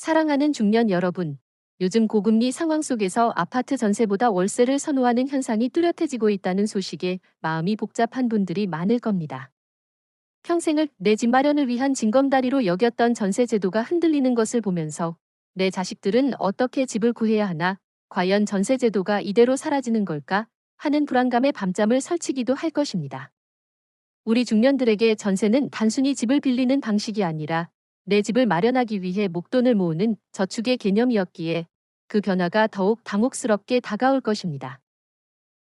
사랑하는 중년 여러분, 요즘 고금리 상황 속에서 아파트 전세보다 월세를 선호하는 현상이 뚜렷해지고 있다는 소식에 마음이 복잡한 분들이 많을 겁니다. 평생을 내 집 마련을 위한 징검다리로 여겼던 전세 제도가 흔들리는 것을 보면서 내 자식들은 어떻게 집을 구해야 하나, 과연 전세 제도가 이대로 사라지는 걸까 하는 불안감에 밤잠을 설치기도 할 것입니다. 우리 중년들에게 전세는 단순히 집을 빌리는 방식이 아니라 내 집을 마련하기 위해 목돈을 모으는 저축의 개념이었기에 그 변화가 더욱 당혹스럽게 다가올 것입니다.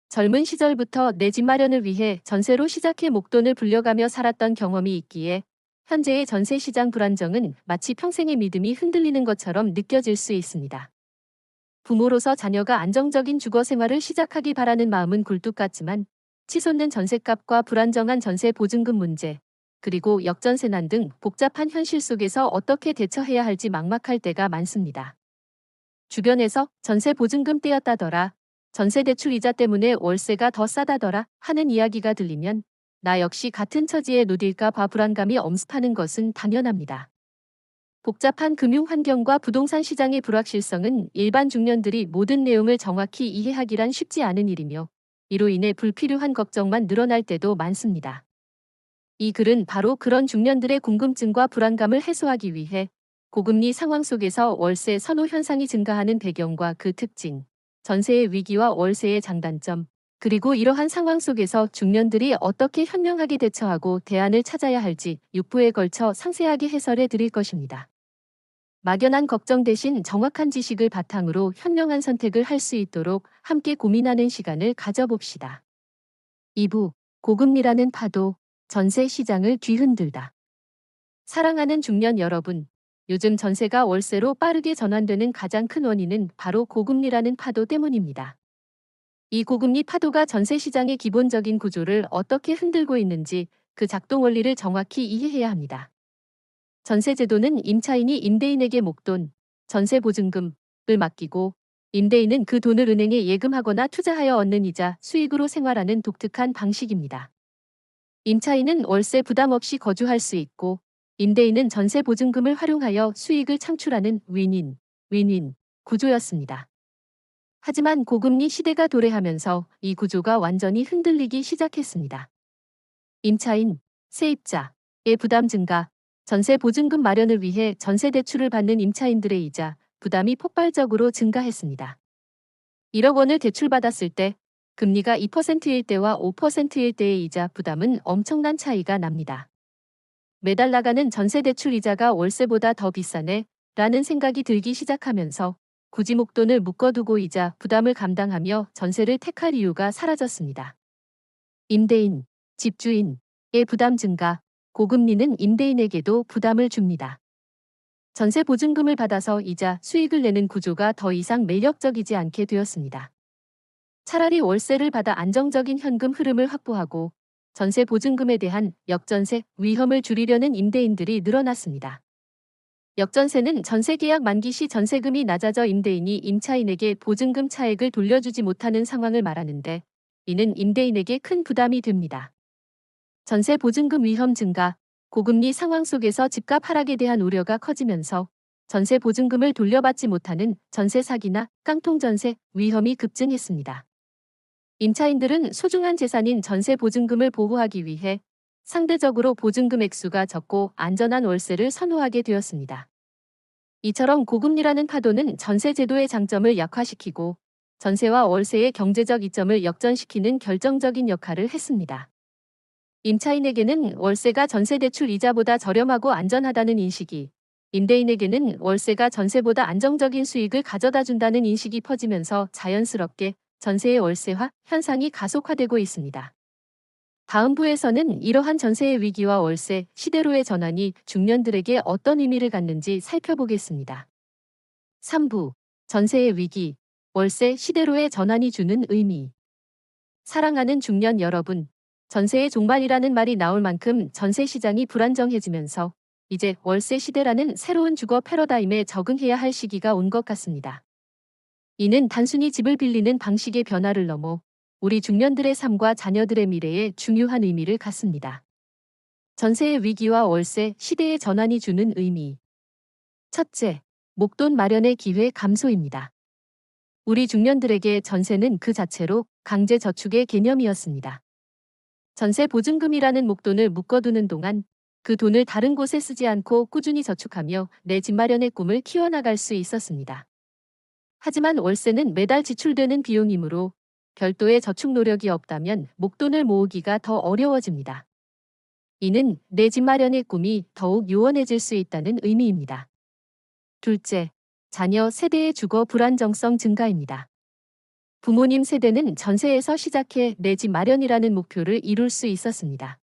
젊은 시절부터 내 집 마련을 위해 전세로 시작해 목돈을 불려가며 살았던 경험이 있기에 현재의 전세 시장 불안정은 마치 평생의 믿음이 흔들리는 것처럼 느껴질 수 있습니다. 부모로서 자녀가 안정적인 주거 생활을 시작하기 바라는 마음은 굴뚝 같지만 치솟는 전세값과 불안정한 전세 보증금 문제, 그리고 역전세난 등 복잡한 현실 속에서 어떻게 대처해야 할지 막막할 때가 많습니다. 주변에서 전세 보증금 떼었다더라, 전세 대출 이자 때문에 월세가 더 싸다더라 하는 이야기가 들리면 나 역시 같은 처지에 놓일까 봐 불안감이 엄습하는 것은 당연합니다. 복잡한 금융 환경과 부동산 시장의 불확실성은 일반 중년들이 모든 내용을 정확히 이해하기란 쉽지 않은 일이며 이로 인해 불필요한 걱정만 늘어날 때도 많습니다. 이 글은 바로 그런 중년들의 궁금증과 불안감을 해소하기 위해 고금리 상황 속에서 월세 선호 현상이 증가하는 배경과 그 특징, 전세의 위기와 월세의 장단점, 그리고 이러한 상황 속에서 중년들이 어떻게 현명하게 대처하고 대안을 찾아야 할지 6부에 걸쳐 상세하게 해설해 드릴 것입니다. 막연한 걱정 대신 정확한 지식을 바탕으로 현명한 선택을 할 수 있도록 함께 고민하는 시간을 가져봅시다. 2부 고금리라는 파도 전세 시장을 뒤흔들다. 사랑하는 중년 여러분, 요즘 전세가 월세로 빠르게 전환되는 가장 큰 원인은 바로 고금리라는 파도 때문입니다. 이 고금리 파도가 전세 시장의 기본적인 구조를 어떻게 흔들고 있는지 그 작동 원리를 정확히 이해해야 합니다. 전세 제도는 임차인이 임대인에게 목돈, 전세 보증금을 맡기고 임대인은 그 돈을 은행에 예금하거나 투자하여 얻는 이자, 수익으로 생활하는 독특한 방식입니다. 임차인은 월세 부담 없이 거주할 수 있고 임대인은 전세 보증금을 활용하여 수익을 창출하는 윈윈, 윈윈 구조였습니다. 하지만 고금리 시대가 도래하면서 이 구조가 완전히 흔들리기 시작했습니다. 임차인, 세입자의 부담 증가, 전세 보증금 마련을 위해 전세 대출을 받는 임차인들의 이자, 부담이 폭발적으로 증가했습니다. 1억 원을 대출받았을 때 금리가 2%일 때와 5%일 때의 이자 부담은 엄청난 차이가 납니다. 매달 나가는 전세 대출 이자가 월세보다 더 비싸네 라는 생각이 들기 시작하면서 굳이 목돈을 묶어두고 이자 부담을 감당하며 전세를 택할 이유가 사라졌습니다. 임대인, 집주인의 부담 증가, 고금리는 임대인에게도 부담을 줍니다. 전세 보증금을 받아서 이자 수익을 내는 구조가 더 이상 매력적이지 않게 되었습니다. 차라리 월세를 받아 안정적인 현금 흐름을 확보하고 전세 보증금에 대한 역전세 위험을 줄이려는 임대인들이 늘어났습니다. 역전세는 전세 계약 만기 시 전세금이 낮아져 임대인이 임차인에게 보증금 차액을 돌려주지 못하는 상황을 말하는데 이는 임대인에게 큰 부담이 됩니다. 전세 보증금 위험 증가, 고금리 상황 속에서 집값 하락에 대한 우려가 커지면서 전세 보증금을 돌려받지 못하는 전세 사기나 깡통 전세 위험이 급증했습니다. 임차인들은 소중한 재산인 전세 보증금을 보호하기 위해 상대적으로 보증금 액수가 적고 안전한 월세를 선호하게 되었습니다. 이처럼 고금리라는 파도는 전세 제도의 장점을 약화시키고 전세와 월세의 경제적 이점을 역전시키는 결정적인 역할을 했습니다. 임차인에게는 월세가 전세 대출 이자보다 저렴하고 안전하다는 인식이, 임대인에게는 월세가 전세보다 안정적인 수익을 가져다 준다는 인식이 퍼지면서 자연스럽게 전세의 월세화 현상이 가속화되고 있습니다. 다음 부에서는 이러한 전세의 위기와 월세, 시대로의 전환이 중년들에게 어떤 의미를 갖는지 살펴보겠습니다. 3부 전세의 위기, 월세, 시대로의 전환이 주는 의미 사랑하는 중년 여러분, 전세의 종말이라는 말이 나올 만큼 전세 시장이 불안정해지면서 이제 월세 시대라는 새로운 주거 패러다임에 적응해야 할 시기가 온 것 같습니다. 이는 단순히 집을 빌리는 방식의 변화를 넘어 우리 중년들의 삶과 자녀들의 미래에 중요한 의미를 갖습니다. 전세의 위기와 월세, 시대의 전환이 주는 의미. 첫째, 목돈 마련의 기회 감소입니다. 우리 중년들에게 전세는 그 자체로 강제 저축의 개념이었습니다. 전세 보증금이라는 목돈을 묶어두는 동안 그 돈을 다른 곳에 쓰지 않고 꾸준히 저축하며 내 집 마련의 꿈을 키워나갈 수 있었습니다. 하지만 월세는 매달 지출되는 비용이므로 별도의 저축 노력이 없다면 목돈을 모으기가 더 어려워집니다. 이는 내 집 마련의 꿈이 더욱 요원해질 수 있다는 의미입니다. 둘째, 자녀 세대의 주거 불안정성 증가입니다. 부모님 세대는 전세에서 시작해 내 집 마련이라는 목표를 이룰 수 있었습니다.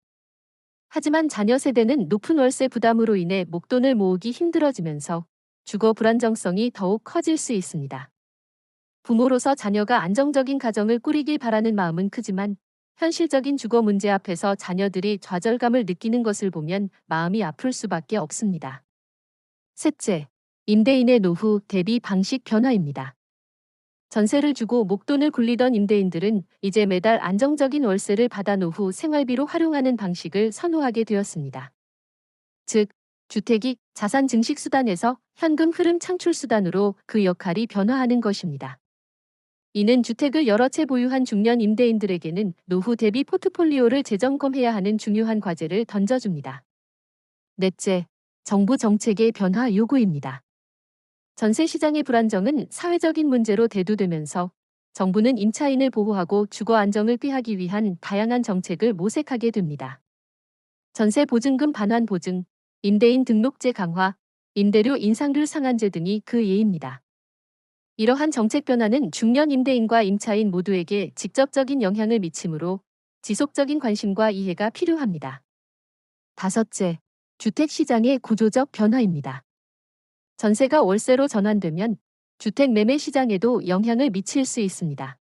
하지만 자녀 세대는 높은 월세 부담으로 인해 목돈을 모으기 힘들어지면서 주거 불안정성이 더욱 커질 수 있습니다. 부모로서 자녀가 안정적인 가정을 꾸리길 바라는 마음은 크지만 현실적인 주거 문제 앞에서 자녀들이 좌절감을 느끼는 것을 보면 마음이 아플 수밖에 없습니다. 셋째, 임대인의 노후 대비 방식 변화입니다. 전세를 주고 목돈을 굴리던 임대인들은 이제 매달 안정적인 월세를 받아 노후 생활비로 활용하는 방식을 선호하게 되었습니다. 즉, 주택이 자산 증식 수단에서 현금 흐름 창출 수단으로 그 역할이 변화하는 것입니다. 이는 주택을 여러 채 보유한 중년 임대인들에게는 노후 대비 포트폴리오를 재점검해야 하는 중요한 과제를 던져줍니다. 넷째, 정부 정책의 변화 요구입니다. 전세 시장의 불안정은 사회적인 문제로 대두되면서 정부는 임차인을 보호하고 주거 안정을 꾀하기 위한 다양한 정책을 모색하게 됩니다. 전세 보증금 반환 보증, 임대인 등록제 강화, 임대료 인상률 상한제 등이 그 예입니다. 이러한 정책 변화는 중년 임대인과 임차인 모두에게 직접적인 영향을 미치므로 지속적인 관심과 이해가 필요합니다. 다섯째, 주택시장의 구조적 변화입니다. 전세가 월세로 전환되면 주택 매매 시장에도 영향을 미칠 수 있습니다.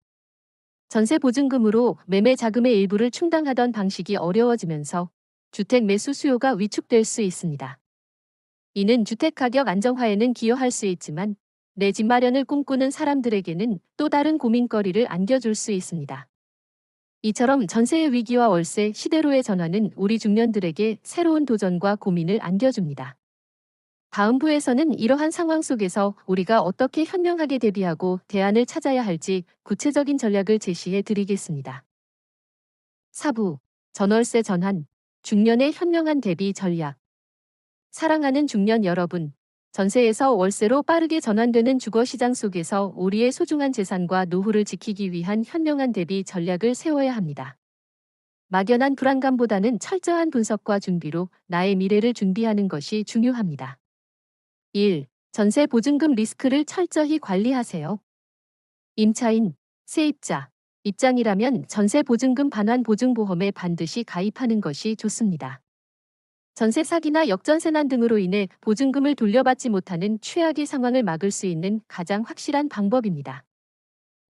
전세 보증금으로 매매 자금의 일부를 충당하던 방식이 어려워지면서 주택 매수 수요가 위축될 수 있습니다. 이는 주택 가격 안정화에는 기여할 수 있지만 내 집 마련을 꿈꾸는 사람들에게는 또 다른 고민거리를 안겨줄 수 있습니다. 이처럼 전세의 위기와 월세 시대로의 전환은 우리 중년들에게 새로운 도전과 고민을 안겨줍니다. 다음 부에서는 이러한 상황 속에서 우리가 어떻게 현명하게 대비하고 대안을 찾아야 할지 구체적인 전략을 제시해 드리겠습니다. 4부 전월세 전환 중년의 현명한 대비 전략 사랑하는 중년 여러분 전세에서 월세로 빠르게 전환되는 주거 시장 속에서 우리의 소중한 재산과 노후를 지키기 위한 현명한 대비 전략을 세워야 합니다. 막연한 불안감보다는 철저한 분석과 준비로 나의 미래를 준비하는 것이 중요합니다. 1. 전세 보증금 리스크를 철저히 관리하세요. 임차인, 세입자, 입장이라면 전세 보증금 반환 보증보험에 반드시 가입하는 것이 좋습니다. 전세 사기나 역전세난 등으로 인해 보증금을 돌려받지 못하는 최악의 상황을 막을 수 있는 가장 확실한 방법입니다.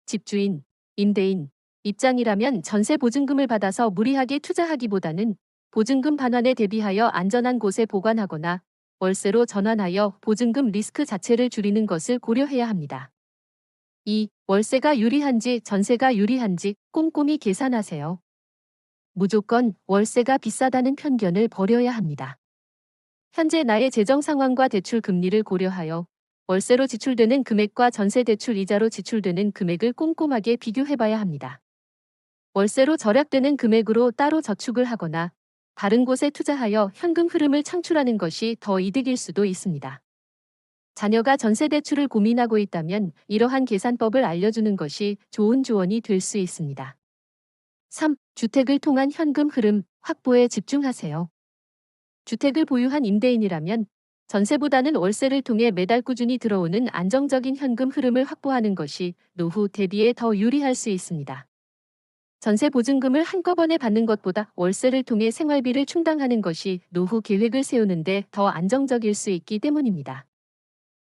집주인, 임대인, 입장이라면 전세 보증금을 받아서 무리하게 투자하기보다는 보증금 반환에 대비하여 안전한 곳에 보관하거나 월세로 전환하여 보증금 리스크 자체를 줄이는 것을 고려해야 합니다. 2. 월세가 유리한지 전세가 유리한지 꼼꼼히 계산하세요. 무조건 월세가 비싸다는 편견을 버려야 합니다. 현재 나의 재정 상황과 대출 금리를 고려하여 월세로 지출되는 금액과 전세 대출 이자로 지출되는 금액을 꼼꼼하게 비교해 봐야 합니다. 월세로 절약되는 금액으로 따로 저축을 하거나 다른 곳에 투자하여 현금 흐름을 창출하는 것이 더 이득일 수도 있습니다. 자녀가 전세 대출을 고민하고 있다면 이러한 계산법을 알려주는 것이 좋은 조언이 될 수 있습니다. 3. 주택을 통한 현금 흐름 확보에 집중하세요. 주택을 보유한 임대인이라면 전세보다는 월세를 통해 매달 꾸준히 들어오는 안정적인 현금 흐름을 확보하는 것이 노후 대비에 더 유리할 수 있습니다. 전세 보증금을 한꺼번에 받는 것보다 월세를 통해 생활비를 충당하는 것이 노후 계획을 세우는데 더 안정적일 수 있기 때문입니다.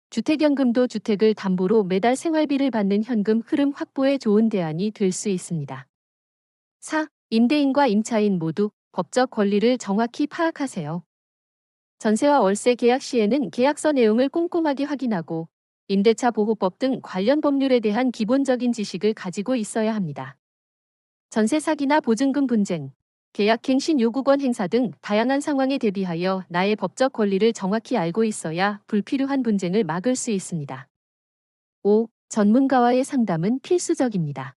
주택연금도 주택을 담보로 매달 생활비를 받는 현금 흐름 확보에 좋은 대안이 될 수 있습니다. 4. 임대인과 임차인 모두 법적 권리를 정확히 파악하세요. 전세와 월세 계약 시에는 계약서 내용을 꼼꼼하게 확인하고 임대차 보호법 등 관련 법률에 대한 기본적인 지식을 가지고 있어야 합니다. 전세 사기나 보증금 분쟁, 계약갱신 요구권 행사 등 다양한 상황에 대비하여 나의 법적 권리를 정확히 알고 있어야 불필요한 분쟁을 막을 수 있습니다. 5. 전문가와의 상담은 필수적입니다.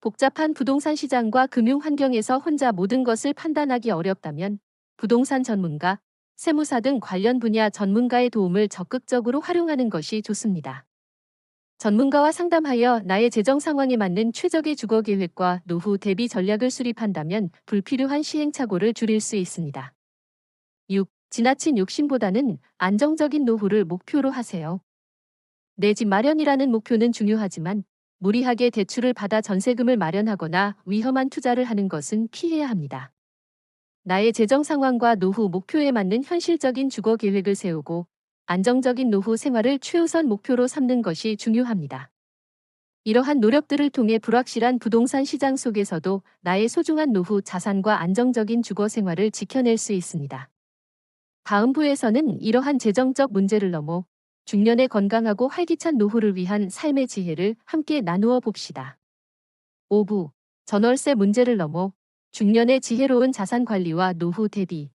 복잡한 부동산 시장과 금융 환경에서 혼자 모든 것을 판단하기 어렵다면 부동산 전문가, 세무사 등 관련 분야 전문가의 도움을 적극적으로 활용하는 것이 좋습니다. 전문가와 상담하여 나의 재정 상황에 맞는 최적의 주거 계획과 노후 대비 전략을 수립한다면 불필요한 시행착오를 줄일 수 있습니다. 6. 지나친 욕심보다는 안정적인 노후를 목표로 하세요. 내 집 마련이라는 목표는 중요하지만 무리하게 대출을 받아 전세금을 마련하거나 위험한 투자를 하는 것은 피해야 합니다. 나의 재정 상황과 노후 목표에 맞는 현실적인 주거 계획을 세우고 안정적인 노후 생활을 최우선 목표로 삼는 것이 중요합니다. 이러한 노력들을 통해 불확실한 부동산 시장 속에서도 나의 소중한 노후 자산과 안정적인 주거 생활을 지켜낼 수 있습니다. 다음 부에서는 이러한 재정적 문제를 넘어 중년의 건강하고 활기찬 노후를 위한 삶의 지혜를 함께 나누어 봅시다. 5부 전월세 문제를 넘어 중년의 지혜로운 자산 관리와 노후 대비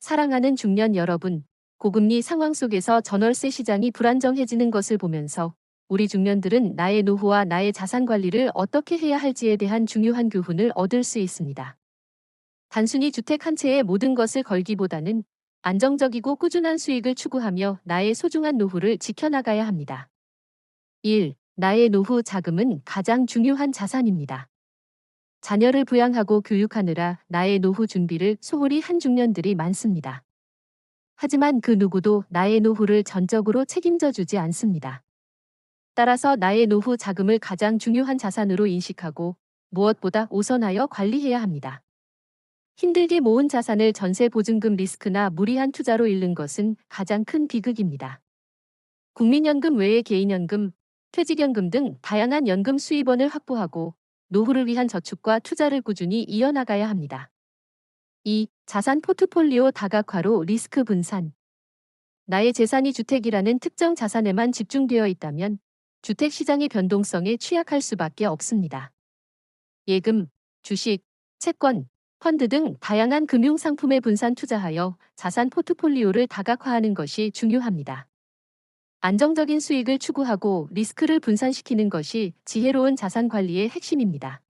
사랑하는 중년 여러분, 고금리 상황 속에서 전월세 시장이 불안정해지는 것을 보면서 우리 중년들은 나의 노후와 나의 자산 관리를 어떻게 해야 할지에 대한 중요한 교훈을 얻을 수 있습니다. 단순히 주택 한 채에 모든 것을 걸기보다는 안정적이고 꾸준한 수익을 추구하며 나의 소중한 노후를 지켜나가야 합니다. 1. 나의 노후 자금은 가장 중요한 자산입니다. 자녀를 부양하고 교육하느라 나의 노후 준비를 소홀히 한 중년들이 많습니다. 하지만 그 누구도 나의 노후를 전적으로 책임져 주지 않습니다. 따라서 나의 노후 자금을 가장 중요한 자산으로 인식하고 무엇보다 우선하여 관리해야 합니다. 힘들게 모은 자산을 전세 보증금 리스크나 무리한 투자로 잃는 것은 가장 큰 비극입니다. 국민연금 외에 개인연금, 퇴직연금 등 다양한 연금 수입원을 확보하고 노후를 위한 저축과 투자를 꾸준히 이어나가야 합니다. 2. 자산 포트폴리오 다각화로 리스크 분산. 나의 재산이 주택이라는 특정 자산에만 집중되어 있다면 주택 시장의 변동성에 취약할 수밖에 없습니다. 예금, 주식, 채권, 펀드 등 다양한 금융 상품에 분산 투자하여 자산 포트폴리오를 다각화하는 것이 중요합니다. 안정적인 수익을 추구하고 리스크를 분산시키는 것이 지혜로운 자산 관리의 핵심입니다.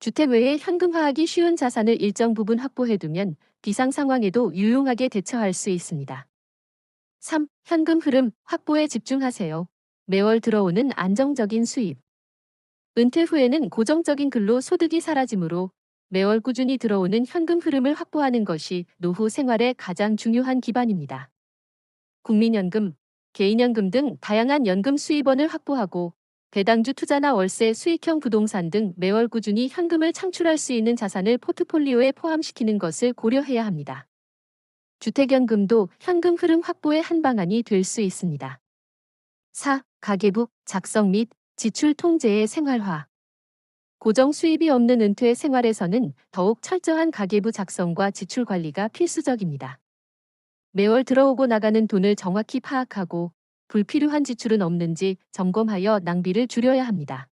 주택 외에 현금화하기 쉬운 자산을 일정 부분 확보해두면 비상 상황에도 유용하게 대처할 수 있습니다. 3. 현금 흐름 확보에 집중하세요. 매월 들어오는 안정적인 수입. 은퇴 후에는 고정적인 근로 소득이 사라지므로 매월 꾸준히 들어오는 현금 흐름을 확보하는 것이 노후 생활의 가장 중요한 기반입니다. 국민연금, 개인연금 등 다양한 연금 수입원을 확보하고 배당주 투자나 월세, 수익형 부동산 등 매월 꾸준히 현금을 창출할 수 있는 자산을 포트폴리오에 포함시키는 것을 고려해야 합니다. 주택연금도 현금 흐름 확보의 한 방안이 될 수 있습니다. 4. 가계북 작성 및 지출 통제의 생활화 고정 수입이 없는 은퇴 생활에서는 더욱 철저한 가계부 작성과 지출 관리가 필수적입니다. 매월 들어오고 나가는 돈을 정확히 파악하고 불필요한 지출은 없는지 점검하여 낭비를 줄여야 합니다.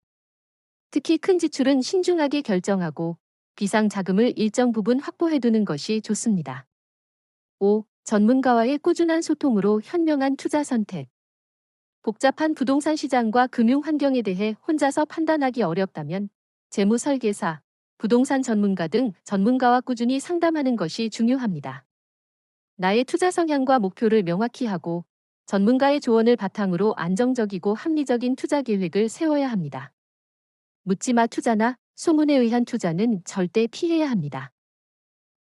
특히 큰 지출은 신중하게 결정하고 비상 자금을 일정 부분 확보해두는 것이 좋습니다. 5. 전문가와의 꾸준한 소통으로 현명한 투자 선택. 복잡한 부동산 시장과 금융 환경에 대해 혼자서 판단하기 어렵다면 재무 설계사, 부동산 전문가 등 전문가와 꾸준히 상담하는 것이 중요합니다. 나의 투자 성향과 목표를 명확히 하고 전문가의 조언을 바탕으로 안정적이고 합리적인 투자 계획을 세워야 합니다. 묻지마 투자나 소문에 의한 투자는 절대 피해야 합니다.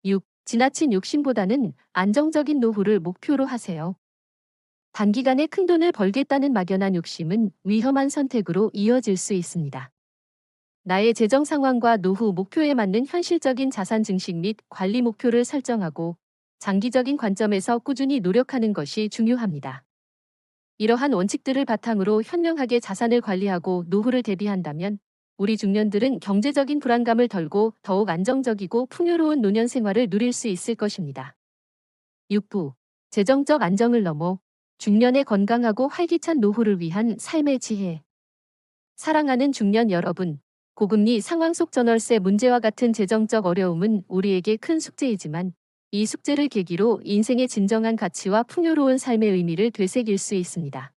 6. 지나친 욕심보다는 안정적인 노후를 목표로 하세요. 단기간에 큰 돈을 벌겠다는 막연한 욕심은 위험한 선택으로 이어질 수 있습니다. 나의 재정 상황과 노후 목표에 맞는 현실적인 자산 증식 및 관리 목표를 설정하고 장기적인 관점에서 꾸준히 노력하는 것이 중요합니다. 이러한 원칙들을 바탕으로 현명하게 자산을 관리하고 노후를 대비한다면 우리 중년들은 경제적인 불안감을 덜고 더욱 안정적이고 풍요로운 노년 생활을 누릴 수 있을 것입니다. 6부 재정적 안정을 넘어 중년의 건강하고 활기찬 노후를 위한 삶의 지혜. 사랑하는 중년 여러분, 고금리 상황 속 전월세 문제와 같은 재정적 어려움은 우리에게 큰 숙제이지만 이 숙제를 계기로 인생의 진정한 가치와 풍요로운 삶의 의미를 되새길 수 있습니다.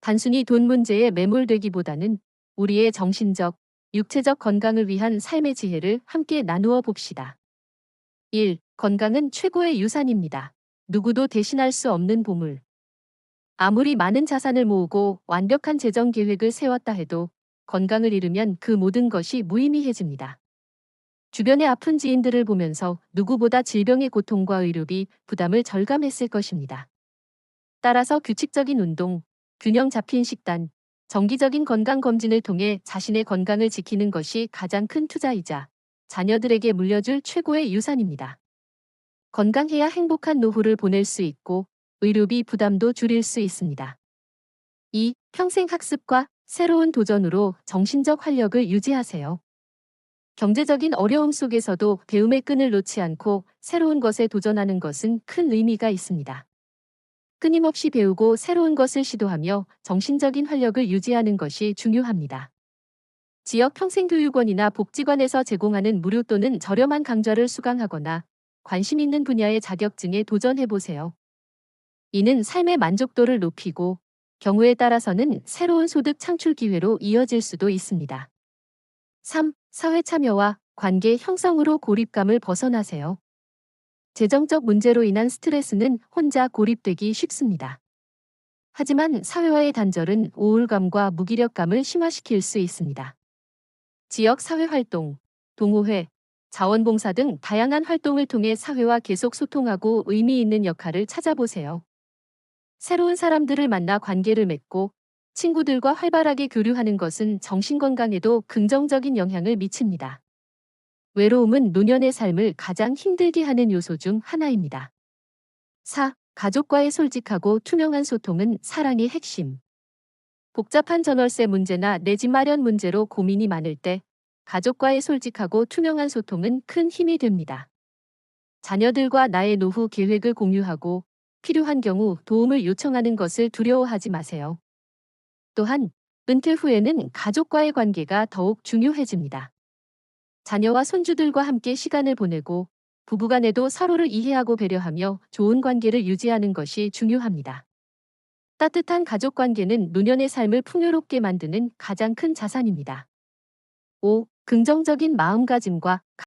단순히 돈 문제에 매몰되기보다는 우리의 정신적, 육체적 건강을 위한 삶의 지혜를 함께 나누어 봅시다. 1. 건강은 최고의 유산입니다. 누구도 대신할 수 없는 보물. 아무리 많은 자산을 모으고 완벽한 재정 계획을 세웠다 해도 건강을 잃으면 그 모든 것이 무의미해집니다. 주변의 아픈 지인들을 보면서 누구보다 질병의 고통과 의료비 부담을 절감했을 것입니다. 따라서 규칙적인 운동, 균형 잡힌 식단, 정기적인 건강검진을 통해 자신의 건강을 지키는 것이 가장 큰 투자이자 자녀들에게 물려줄 최고의 유산입니다. 건강해야 행복한 노후를 보낼 수 있고 의료비 부담도 줄일 수 있습니다. 2. 평생 학습과 새로운 도전으로 정신적 활력을 유지하세요. 경제적인 어려움 속에서도 배움의 끈을 놓지 않고 새로운 것에 도전하는 것은 큰 의미가 있습니다. 끊임없이 배우고 새로운 것을 시도하며 정신적인 활력을 유지하는 것이 중요합니다. 지역 평생교육원이나 복지관에서 제공하는 무료 또는 저렴한 강좌를 수강하거나 관심 있는 분야의 자격증에 도전해보세요. 이는 삶의 만족도를 높이고 경우에 따라서는 새로운 소득 창출 기회로 이어질 수도 있습니다. 3. 사회 참여와 관계 형성으로 고립감을 벗어나세요. 재정적 문제로 인한 스트레스는 혼자 고립되기 쉽습니다. 하지만 사회와의 단절은 우울감과 무기력감을 심화시킬 수 있습니다. 지역 사회 활동, 동호회, 자원봉사 등 다양한 활동을 통해 사회와 계속 소통하고 의미 있는 역할을 찾아보세요. 새로운 사람들을 만나 관계를 맺고 친구들과 활발하게 교류하는 것은 정신건강에도 긍정적인 영향을 미칩니다. 외로움은 노년의 삶을 가장 힘들게 하는 요소 중 하나입니다. 4. 가족과의 솔직하고 투명한 소통은 사랑의 핵심. 복잡한 전월세 문제나 내 집 마련 문제로 고민이 많을 때 가족과의 솔직하고 투명한 소통은 큰 힘이 됩니다. 자녀들과 나의 노후 계획을 공유하고 필요한 경우 도움을 요청하는 것을 두려워하지 마세요. 또한 은퇴 후에는 가족과의 관계가 더욱 중요해집니다. 자녀와 손주들과 함께 시간을 보내고 부부간에도 서로를 이해하고 배려하며 좋은 관계를 유지하는 것이 중요합니다. 따뜻한 가족 관계는 노년의 삶을 풍요롭게 만드는 가장 큰 자산입니다. 5. 긍정적인 마음가짐과